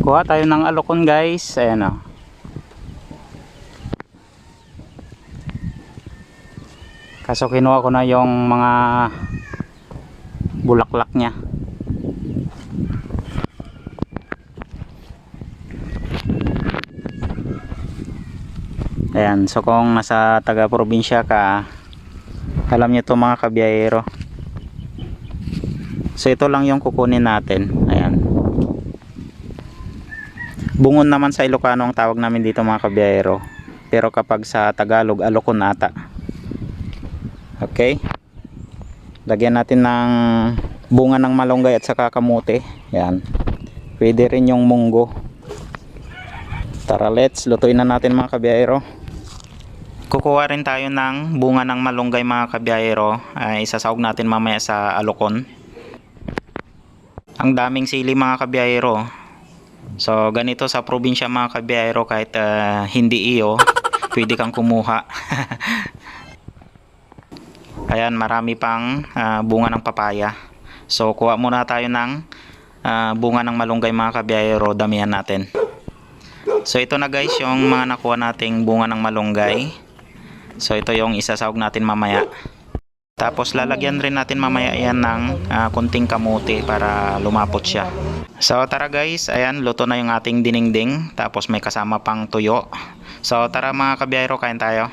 Kuha tayo ng alokon guys. Ayan o. Kaso kinuha ko na yung mga bulaklak niya. Ayan, so kung nasa taga-probinsya ka, alam niyo to mga kabiyahero. So ito lang yung kukunin natin. Bungon naman sa Ilocano ang tawag namin dito mga kabiyahero. Pero kapag sa Tagalog, alokon ata. Okay? Lagyan natin ng bunga ng malunggay at saka kamote. Yan. Pwede rin yung munggo. Tara, let's lutuin na natin mga kabiyahero. Kukuha rin tayo ng bunga ng malunggay mga kabiyahero. Ay isasawag natin mamaya sa alokon. Ang daming sili mga kabiyahero. So ganito sa probinsya mga kabiyahero kahit ah, hindi iyo, pwede kang kumuha. Ayan, marami pang ah, bunga ng papaya. So kuha muna tayo ng ah, bunga ng malunggay mga kabiyahero, damihan natin. So ito na guys yung mga nakuha nating bunga ng malunggay. So ito yung isasawag natin mamaya. Tapos lalagyan rin natin mamaya yan ng ah, kunting kamote para lumapot siya. So tara guys, ayan luto na yung ating dinengding tapos may kasama pang tuyo. So tara mga kabiyahero, kain tayo.